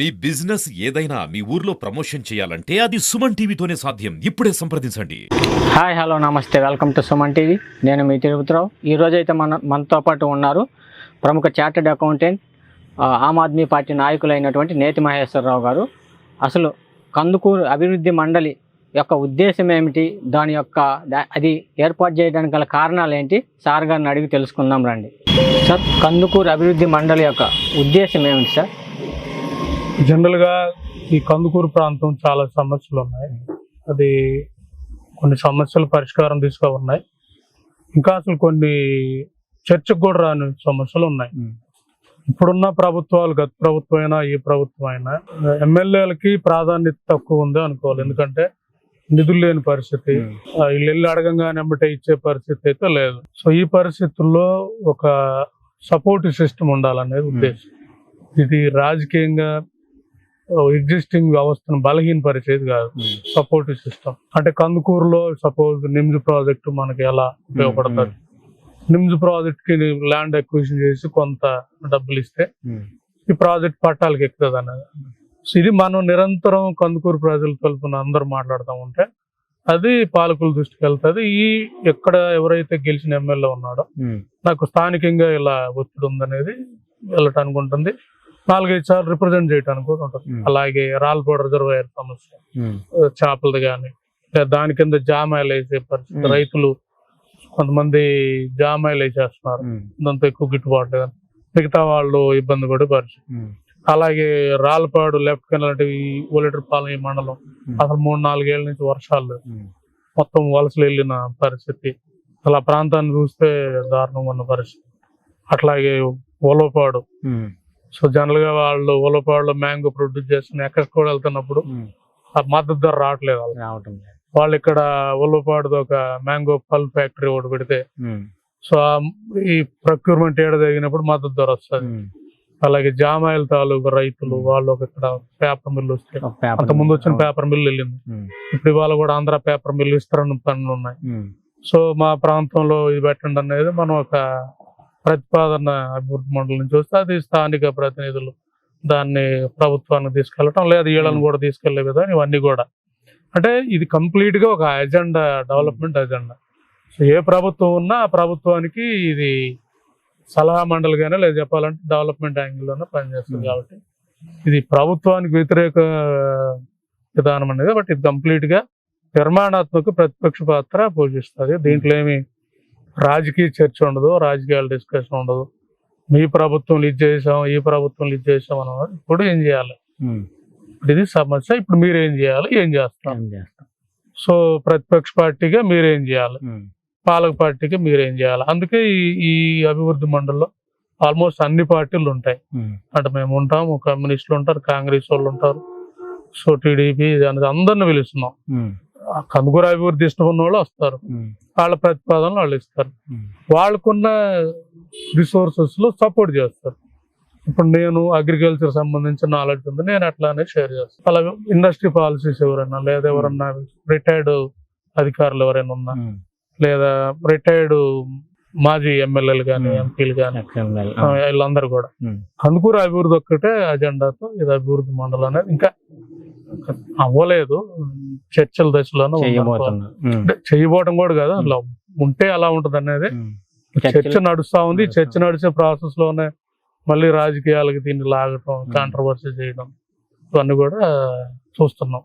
మీ business ఏదైనా మీ ఊర్లో promotion చేయాలంటే అది సుమన్ టీవీతోనే సాధ్యం. ఇప్పుడే సంప్రదించండి. హాయ్ హలో నమస్తే. Welcome to Suman TV. నేను మీ తిరుపతిరావు. ఈరోజు అయితే మన మనతో పాటు ఉన్నారు ప్రముఖ chartered accountant Aam Aadmi Party నాయకులైనటువంటి Neti Maheswararao గారు. అసలు కందుకూరు అభివృద్ధి మండలి యొక్క ఉద్దేశం ఏమిటి? దాని యొక్క అది ఏర్పాటు చేయడానికి గల కారణాలు ఏంటి? సార్ గారిని అడిగి తెలుసుకుందాం రండి. సార్ కందుకూరు అభివృద్ధి మండలి యొక్క ఉద్దేశం ఏమిటి సార్? జనరల్గా ఈ కందుకూరు ప్రాంతం చాలా సమస్యలు ఉన్నాయి. అది కొన్ని సమస్యలు పరిష్కారం దిశగా ఉన్నాయి. ఇంకా అసలు కొన్ని చర్చకు కూడా రాని సమస్యలు ఉన్నాయి. ఇప్పుడున్న ప్రభుత్వాలు గత ప్రభుత్వం అయినా ఈ ప్రభుత్వం అయినా ఎమ్మెల్యేలకి ప్రాధాన్యత తక్కువ ఉంది అనుకోవాలి. ఎందుకంటే నిధులు లేని పరిస్థితి. వీళ్ళు వెళ్ళి అడగంగానే వెంబటే ఇచ్చే పరిస్థితి అయితే లేదు. సో ఈ పరిస్థితుల్లో ఒక సపోర్ట్ సిస్టమ్ ఉండాలనేది ఉద్దేశం. ఇది రాజకీయంగా ఎగ్జిస్టింగ్ వ్యవస్థను బలహీనపరిచేది కాదు. సపోర్టివ్ సిస్టమ్ అంటే కందుకూరులో సపోజ్ నిమ్స్ ప్రాజెక్ట్ మనకి ఎలా ఉపయోగపడుతుంది నిమ్స్ ప్రాజెక్ట్కి ల్యాండ్ అక్విజిషన్ చేసి కొంత డబ్బులు ఇస్తే ఈ ప్రాజెక్ట్ పట్టాలకి ఎక్కుతుంది అనేది ఇది మనం నిరంతరం కందుకూరు ప్రజల తరపున అందరూ మాట్లాడుతూ ఉంటే అది పాలకుల దృష్టికి వెళ్తుంది. ఈ ఎక్కడ ఎవరైతే గెలిచిన ఎమ్మెల్యే ఉన్నాడో నాకు స్థానికంగా ఇలా ఒత్తిడి ఉందనేది వెళ్ళటానికి ఉంటుంది. నాలుగైదు సార్లు రిప్రజెంట్ చేయడానికి కూడా ఉంటుంది. Hmm. అలాగే రాల్పాడు రిజర్వాయర్ సమస్య. చేపలది కానీ దాని కింద జామాయిలు వేసే పరిస్థితి Hmm. రైతులు కొంతమంది జామాయిలు వేసేస్తున్నారు. దాంతో ఎక్కువ గిట్టుబాటు లేదు మిగతా వాళ్ళు ఇబ్బంది పడే పరిస్థితి. అలాగే రాళ్ళపాడు లెఫ్ట్ కెన్ లాంటివి ఓలేటర్ పాలెం ఈ మండలం అసలు మూడు నాలుగేళ్ళ నుంచి వర్షాలు. మొత్తం వలసలు వెళ్ళిన పరిస్థితి. అలా ప్రాంతాన్ని చూస్తే దారుణంగా ఉన్న పరిస్థితి. అట్లాగే ఓలపాడు సో జనరల్గా వాళ్ళు ఓలపాడులో మ్యాంగో ప్రొడ్యూస్ చేస్తున్న ఎక్కడికి కూడా వెళ్తున్నప్పుడు ఆ మద్దతు ధర రావట్లేదు. రావటం లేదు. వాళ్ళు ఇక్కడ ఓలపాడుతో ఒక మ్యాంగో పల్ ఫ్యాక్టరీ ఒకటి పెడితే సో ఈ ప్రొక్యూర్మెంట్ ఏడ జరిగినప్పుడు మద్దతు ధర వస్తుంది. అలాగే జామాయిల తాలూకు రైతులు వాళ్ళు ఒక ఇక్కడ పేపర్ మిల్లు వస్తే అంత ముందు వచ్చిన పేపర్ మిల్లు వెళ్ళింది. ఇప్పుడు ఇవాళ కూడా ఆంధ్ర పేపర్ మిల్లు విస్తరణ పనులు ఉన్నాయి. సో మా ప్రాంతంలో ఇది పెట్టండి అనేది మనం ఒక ప్రతిపాదన అభివృద్ధి మండలి నుంచి వస్తే అది స్థానిక ప్రతినిధులు దాన్ని ప్రభుత్వానికి తీసుకెళ్ళటం లేదా వీళ్ళని కూడా తీసుకెళ్ళే విధానం ఇవన్నీ కూడా. అంటే ఇది కంప్లీట్గా ఒక ఎజెండా డెవలప్మెంట్ ఎజెండా సో ఏ ప్రభుత్వం ఉన్నా ఆ ప్రభుత్వానికి ఇది సలహా మండలిగానే లేదా చెప్పాలంటే డెవలప్మెంట్ యాంగిల్లోనే పనిచేస్తుంది. కాబట్టి. ఇది ప్రభుత్వానికి వ్యతిరేక విధానం అనేది బట్ ఇది కంప్లీట్గా నిర్మాణాత్మక ప్రతిపక్ష పాత్ర పోషిస్తుంది. దీంట్లో ఏమి రాజకీయ చర్చ ఉండదు రాజకీయాల డిస్కషన్ ఉండదు. మీ ప్రభుత్వం లీడ్ చేసాం ఈ ప్రభుత్వం లీడ్ చేసాం అన్నది ఇప్పుడు ఏం చేయాలి? ఇప్పుడు ఇది సమస్య ఇప్పుడు మీరు ఏం చేయాలి? ఏం చేస్తాం? సో ప్రతిపక్ష పార్టీగా మీరేం చేయాలి? పాలక పార్టీకి మీరేం చేయాలి? అందుకే ఈ ఈ అభివృద్ధి మండలిలో ఆల్మోస్ట్ అన్ని పార్టీలు ఉంటాయి. అంటే మేము ఉంటాము కమ్యూనిస్టులు ఉంటారు కాంగ్రెస్ వాళ్ళు ఉంటారు. సో టీడీపీ అందరిని పిలుస్తున్నాం. కందుకూరు అభివృద్ధి ఇష్టం ఉన్న వాళ్ళు వస్తారు. వాళ్ళ ప్రతిపాదనలు వాళ్ళు ఇస్తారు. వాళ్ళకున్న రిసోర్సెస్లో సపోర్ట్ చేస్తారు. ఇప్పుడు నేను అగ్రికల్చర్ సంబంధించిన నాలెడ్జ్ ఉంది నేను అట్లానే షేర్ చేస్తాను. అలాగే ఇండస్ట్రీ పాలసీస్ ఎవరైనా లేదా ఎవరన్నా రిటైర్డ్ అధికారులు ఎవరైనా ఉన్నా లేదా రిటైర్డ్ మాజీ ఎమ్మెల్యేలు కానీ. ఎంపీలు కానీ వీళ్ళందరూ కూడా. కందుకూరు అభివృద్ధి ఒక్కటే అజెండాతో ఇది అభివృద్ధి మండలం అనేది ఇంకా అవ్వలేదు చర్చల దశలోనే చేయబోవడం కూడా కాదు అలా ఉంటే అలా ఉంటది అనేది చర్చ నడుస్తా ఉంది. చర్చ నడిచే ప్రాసెస్లోనే మళ్ళీ రాజకీయాలకి దీన్ని లాగటం కాంట్రవర్సీ చేయడం ఇవన్నీ కూడా చూస్తున్నాం.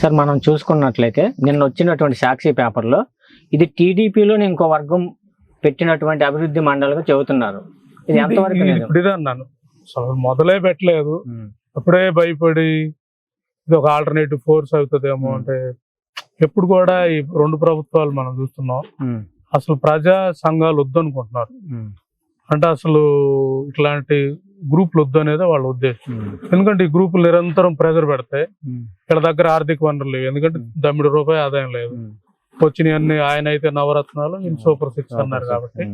సార్ మనం చూసుకున్నట్లయితే నిన్న వచ్చినటువంటి సాక్షి పేపర్లో ఇది టీడీపీలోని ఇంకో వర్గం పెట్టినటువంటి అభివృద్ధి మండలిగా చెబుతున్నారు. ఇది ఎంతవరకు అన్నాను. అసలు మొదలే పెట్టలేదు. అప్పుడే భయపడి ఇది ఒక ఆల్టర్నేటివ్ ఫోర్స్ అవుతుందేమో. అంటే ఎప్పుడు కూడా ఈ రెండు ప్రభుత్వాలు మనం చూస్తున్నాం. అసలు ప్రజా సంఘాలు వద్దనుకుంటున్నారు. ఉమ్, అంటే అసలు ఇట్లాంటి గ్రూపులు వద్దు అనేది వాళ్ళ ఉద్దేశం. ఎందుకంటే ఈ గ్రూపులు నిరంతరం ప్రెజర్ పెడతాయి వీళ్ళ దగ్గర ఆర్థిక వనరులు లేవు. ఎందుకంటే. దమ్మిడి రూపాయి ఆదాయం లేదు. వచ్చినవన్నీ ఆయన అయితే నవరత్నాలు ఈయన సూపర్ సిక్స్ అన్నారు కాబట్టి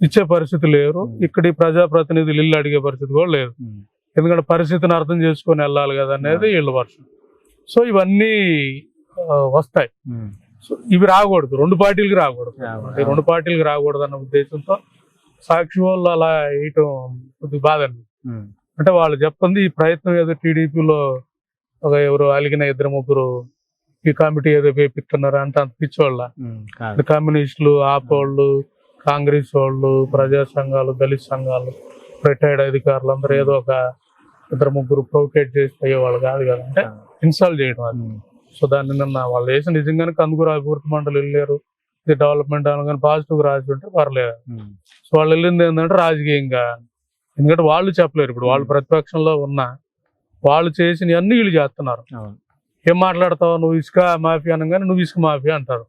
ఇచ్చే పరిస్థితి లేరు. ఇక్కడ ఈ ప్రజా ప్రతినిధులు ఇల్లు అడిగే పరిస్థితి కూడా లేదు. ఎందుకంటే పరిస్థితిని అర్థం చేసుకొని వెళ్ళాలి కదా అనేది వీళ్ళ వర్షం. సో ఇవన్నీ వస్తాయి. సో ఇవి రాకూడదు. రెండు పార్టీలకి రాకూడదు. రెండు పార్టీలకి రాకూడదు అన్న ఉద్దేశంతో సాక్షి వాళ్ళు అలా వేయటం కొద్దిగా బాధ అంటే వాళ్ళు చెప్తుంది ఈ ప్రయత్నం ఏదో టీడీపీలో ఒక ఎవరు అలిగిన ఇద్దరు ముగ్గురు ఈ కమిటీ ఏదో వేపిస్తున్నారు అంటే అంత పిచ్చోళ్ళ. కమ్యూనిస్టులు ఆపోళ్ళు కాంగ్రెస్ వాళ్ళు ప్రజా సంఘాలు దళిత సంఘాలు రిటైర్డ్ అధికారులు అందరూ ఏదో ఒక ఇద్దరు ముగ్గురు ప్రొవోకేట్ చేసి పోయేవాళ్ళు కాదు కదా. అంటే ఇన్స్టాల్ చేయడం అది. సో దాన్ని నిన్న వాళ్ళు వేసి నిజంగానే కందుకూరు అభివృద్ధి మండలి వెళ్ళారు. ఇది డెవలప్మెంట్ అనగానే పాజిటివ్ రాసి ఉంటే పర్లేదు. సో వాళ్ళు వెళ్ళింది ఏంటంటే రాజకీయంగా. ఎందుకంటే వాళ్ళు చెప్పలేరు ఇప్పుడు. వాళ్ళు ప్రతిపక్షంలో ఉన్నా వాళ్ళు చేసిన అన్ని వీళ్ళు చేస్తున్నారు. ఏం మాట్లాడతావు? నువ్వు ఇసుక మాఫియా అనగానే నువ్వు ఇసుక మాఫియా అంటారు.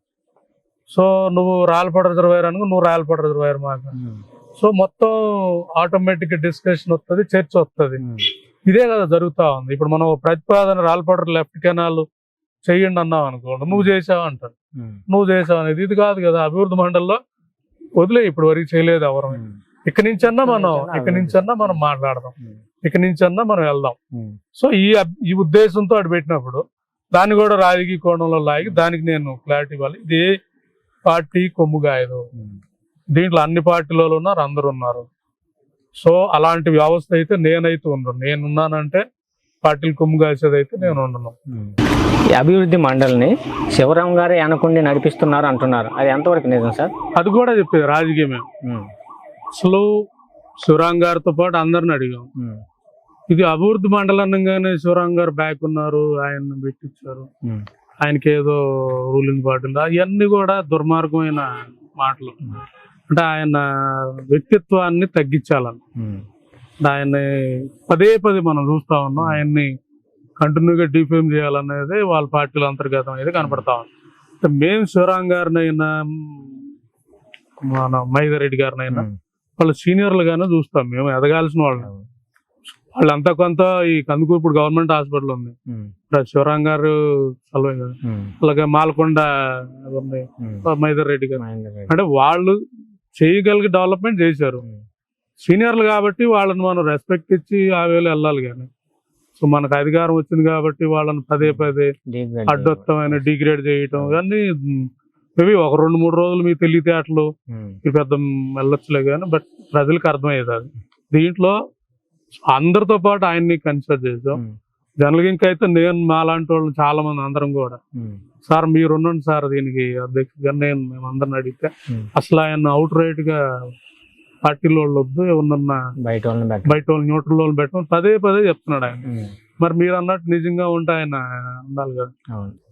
సో నువ్వు రాయలపాట రిజర్వాయర్ అనగా నువ్వు రాయలపాట రిజర్వాయర్ మాఫియా. సో మొత్తం ఆటోమేటిక్ డిస్కషన్ వస్తుంది చర్చ వస్తుంది. ఇదే కదా జరుగుతా ఉంది. ఇప్పుడు మనం ప్రతిపాదన రాయలపాట లెఫ్ట్ కెనాల్ చెయ్యండి అన్నావు అనుకోండి నువ్వు చేసావు అంటారు. నువ్వు చేసావు అనేది ఇది కాదు కదా. అభివృద్ధి మండలిలో వదిలే ఇప్పుడు వరకు చేయలేదు ఎవరు. ఇక్కడి నుంచి అన్నా మనం ఇక్కడి నుంచి ఇక్కడి నుంచి అన్నా మనం మాట్లాడదాం. ఇక్కడి నుంచి అన్నా మనం వెళ్దాం. సో ఈ ఈ ఉద్దేశంతో అటు పెట్టినప్పుడు దాన్ని కూడా రాజకీయ కోణంలో లాగి దానికి నేను క్లారిటీ ఇవ్వాలి. ఇది ఏ పార్టీ కొమ్ము కాయదు ఉమ్, దీంట్లో అన్ని పార్టీలలో ఉన్నారు అందరు ఉన్నారు. సో అలాంటి వ్యవస్థ అయితే నేనైతే ఉండను. నేనున్నానంటే పార్టీలు కొమ్ము కాసేది అయితే నేను ఉండను. అభివృద్ధి మండలిని శివరాం గారే అనుకుండి నడిపిస్తున్నారు అంటున్నారు. అది ఎంతవరకు నిజం సార్? అది కూడా చెప్పేది రాజకీయమే. అసలు శివరాం గారితో పాటు అందరిని అడిగాం. ఇది అభివృద్ధి మండలంగానే శివరాం గారు బ్యాక్ ఉన్నారు ఆయన పెట్టించారు ఆయనకి ఏదో రూలింగ్ పార్టీలు అవన్నీ కూడా దుర్మార్గమైన మాటలు. అంటే ఆయన వ్యక్తిత్వాన్ని తగ్గించాలని. అంటే ఆయన్ని పదే పదే మనం చూస్తా ఉన్నాం. ఆయన్ని కంటిన్యూగా డిఫేమ్ చేయాలనేది వాళ్ళ పార్టీల అంతర్గతం అనేది కనపడతా ఉంది. మేము శివరాం గారినైనా మన మైదరెడ్డి గారినైనా వాళ్ళు సీనియర్లుగానే చూస్తాం మేము ఎదగాల్సిన వాళ్ళు వాళ్ళంతా కొంత ఈ కందుకూరు ఇప్పుడు గవర్నమెంట్ హాస్పిటల్ ఉంది. ఇప్పుడు శివరాం గారు అలాగే మాలకొండ. మైదర్ రెడ్డి గారు. అంటే వాళ్ళు చేయగలిగి డెవలప్మెంట్ చేశారు. సీనియర్లు కాబట్టి వాళ్ళని మనం రెస్పెక్ట్ ఇచ్చి ఆ వేళ వెళ్ళాలి కానీ. సో మనకు అధికారం వచ్చింది కాబట్టి వాళ్ళని పదే పదే అడ్డొత్తమైన డిగ్రేడ్ చేయటం కానీ మేబీ ఒక రెండు మూడు రోజులు మీ తెలివితేటలు ఈ పెద్ద వెళ్ళొచ్చులే కానీ బట్ ప్రజలకు అర్థమయ్యేది అది. దీంట్లో అందరితో పాటు ఆయన్ని కన్సిడర్ చేసాం జనరల్గా ఇంకైతే నేను మాలాంటి వాళ్ళు చాలా మంది అందరం కూడా. సార్ మీరు ఉండండి సార్ దీనికి అధ్యక్షుడిగా నేను మేము అందరిని అడిగితే. అసలు ఆయన అవుట్ రైట్గా పార్టీలో వాళ్ళు వద్దు ఎవరన్నా బయట వాళ్ళని బయట వాళ్ళు న్యూట్రల్ వాళ్ళు పెట్టమని పదే పదే చెప్తున్నాడు ఆయన. మరి మీరు అన్నట్టు నిజంగా ఉంటే ఆయన ఉండాలి కదా.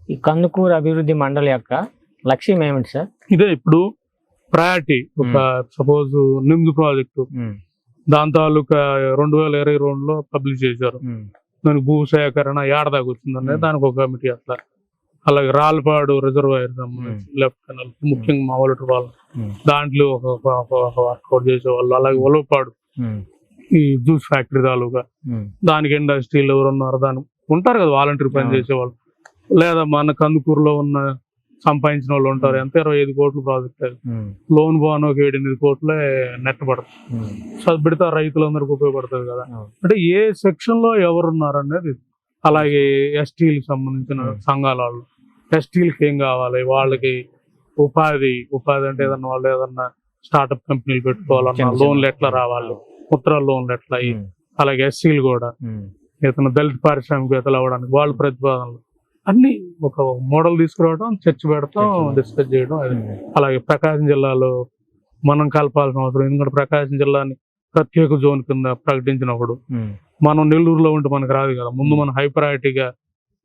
ఈ కందుకూరు అభివృద్ధి మండలి యొక్క లక్ష్యం ఏమిటి సార్? ఇదే ఇప్పుడు ప్రయారిటీ ఒక సపోజ్ నిమ్స్ ప్రాజెక్టు. దాని తాలూకా రెండు వేల ఇరవై రెండులో పబ్లిష్ చేశారు. దానికి భూ సేకరణ ఏడదాకా వచ్చిందనేది Hmm. దానికి ఒక కమిటీ అట్లా. అలాగే రాల్పాడు రిజర్వాయర్ లెఫ్ట్ కెనల్ ముఖ్యంగా మా వాళ్ళు వాళ్ళు. దాంట్లో ఒక వర్కౌట్ చేసేవాళ్ళు. అలాగే ఒలవపాడు ఈ జ్యూస్ ఫ్యాక్టరీ తాలూకా. దానికి ఇండస్ట్రీలు ఎవరు ఉన్నారు దాని ఉంటారు కదా వాలంటీర్ పని. చేసేవాళ్ళు. లేదా మన కందుకూరులో ఉన్న సంపాదించిన వాళ్ళు ఉంటారు. ఎంత? ఇరవై ఐదు కోట్లు ప్రాజెక్ట్. లోన్ బాన్ ఒక ఏడు ఎనిమిది కోట్లే నెట్ పడుతుంది సో అది పెడితే రైతులందరికీ ఉపయోగపడుతుంది కదా. అంటే ఏ సెక్షన్లో ఎవరున్నారు అనేది అలాగే ఎస్టీలకు సంబంధించిన. సంఘాల వాళ్ళు. ఎస్టీలకి ఏం కావాలి? వాళ్ళకి ఉపాధి ఉపాధి అంటే ఏదన్నా వాళ్ళు ఏదన్నా స్టార్ట్అప్ కంపెనీలు పెట్టుకోవాలన్నా. లోన్లు ఎట్లా రావాలి? ఉత్తర లోన్లు ఎట్లా అలాగే ఎస్సీలు కూడా. ఏదైనా దళిత పారిశ్రామికవేత్తలు అవ్వడానికి వాళ్ళ ప్రతిపాదనలు. అన్ని ఒక మోడల్ తీసుకురావడం చర్చ పెడతాం. డిస్కస్ చేయడం అది. అలాగే ప్రకాశం జిల్లాలో మనం కలపాల్సిన అవసరం ఎందుకంటే ప్రకాశం జిల్లాని ప్రత్యేక జోన్ కింద ప్రకటించినప్పుడు మనం నెల్లూరులో ఉంటే మనకు రాదు కదా. ముందు మనం హై ప్రయారిటీగా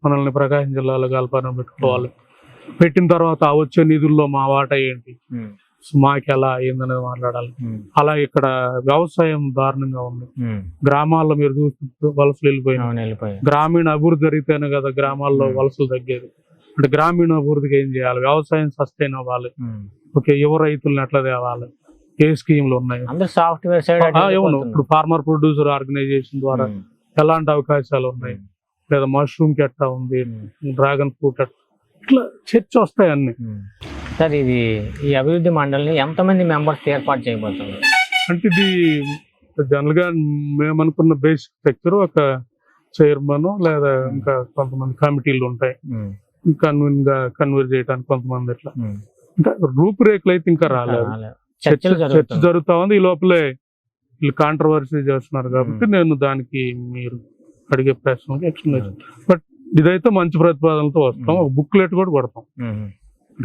మనల్ని ప్రకాశం జిల్లాలో కలపాలని పెట్టుకోవాలి. పెట్టిన తర్వాత వచ్చే నిధుల్లో మా వాటా ఏంటి? మాకు ఎలా అయిందనేది మాట్లాడాలి అలా ఇక్కడ వ్యవసాయం దారుణంగా ఉంది. గ్రామాల్లో మీరు చూస్తూ వలసలు వెళ్ళిపోయినా అవును వెళ్ళిపోయా గ్రామీణ అభివృద్ధి జరిగితేనే కదా గ్రామాల్లో. వలసలు తగ్గేది. అంటే గ్రామీణ అభివృద్ధికి ఏం చేయాలి? వ్యవసాయం సస్టైన్ అవ్వాలి. ఓకే యువ రైతులను ఎట్లా తేవాలి? ఏ స్కీమ్లు ఉన్నాయి? సాఫ్ట్వేర్ సైడ్ అవును ఇప్పుడు ఫార్మర్ ప్రొడ్యూసర్ ఆర్గనైజేషన్ ద్వారా ఎలాంటి అవకాశాలు ఉన్నాయి? లేదా మష్రూమ్కి ఎట్లా ఉంది డ్రాగన్ ఫ్రూట్ ఎట్లా? ఇట్లా చర్చ వస్తాయి అన్ని. సార్ ఇది ఈ అభివృద్ధి మండలిని ఎంతమంది మెంబర్స్ ఏర్పాటు చేయబోతున్నారు? అంటే ఇది జనరల్గా మేము అనుకున్న బేసిక్ స్ట్రక్చర్ ఒక చైర్మన్ లేదా ఇంకా కొంతమంది కమిటీలు ఉంటాయి. కన్వీన్గా కన్వీర్ చేయడానికి కొంతమంది ఇట్లా. ఇంకా రూపురేఖలు అయితే ఇంకా రాలేదు. చర్చ జరుగుతా ఉంది ఈ లోపలే వీళ్ళు కాంట్రవర్సీ చేస్తున్నారు కాబట్టి నేను దానికి మీరు అడిగే ప్రశ్నకి ఎక్స్ప్లెనేషన్ బట్ ఇదైతే మంచి ప్రతిపాదనలతో వస్తాం. ఒక బుక్లెట్ కూడా కొడతాం.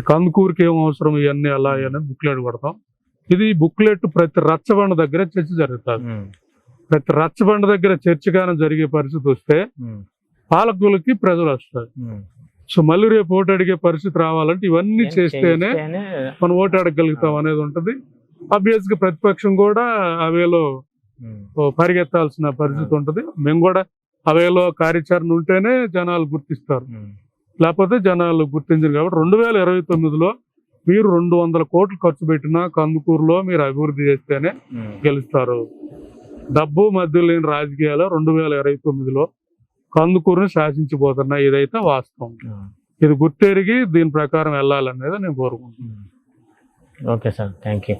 కందుకూరుకి ఏం అవసరం ఇవన్నీ అలా అని బుక్లెట్ కొడతాం ఇది బుక్లెట్ ప్రతి రచ్చబండ దగ్గర చర్చ జరుగుతుంది. ప్రతి రచ్చబండ దగ్గర చర్చ గానం జరిగే పరిస్థితి వస్తే పాలకులకి ప్రజలు వస్తారు. సో మళ్ళీ రేపు ఓటు అడిగే పరిస్థితి రావాలంటే ఇవన్నీ చేస్తేనే మనం ఓటు అడగగలుగుతాం అనేది ఉంటది. గా ప్రతిపక్షం కూడా అవేలో పరిగెత్తాల్సిన పరిస్థితి ఉంటది. మేము కూడా అవేలో కార్యాచరణ ఉంటేనే జనాలు గుర్తిస్తారు. లేకపోతే జనాలు గుర్తించరు కాబట్టి రెండు వేల ఇరవై తొమ్మిదిలో మీరు రెండు వందల కోట్లు ఖర్చు పెట్టినా కందుకూరులో మీరు అభివృద్ధి చేస్తేనే గెలుస్తారు. డబ్బు మధ్య లేని రాజకీయాలు రెండు వేల ఇరవై తొమ్మిదిలో కందుకూరుని శాసించిపోతున్నాయి. ఇదైతే వాస్తవం. ఇది గుర్తెరిగి దీని ప్రకారం వెళ్ళాలనేది నేను కోరుకుంటున్నాను. Okay sir. Thank you.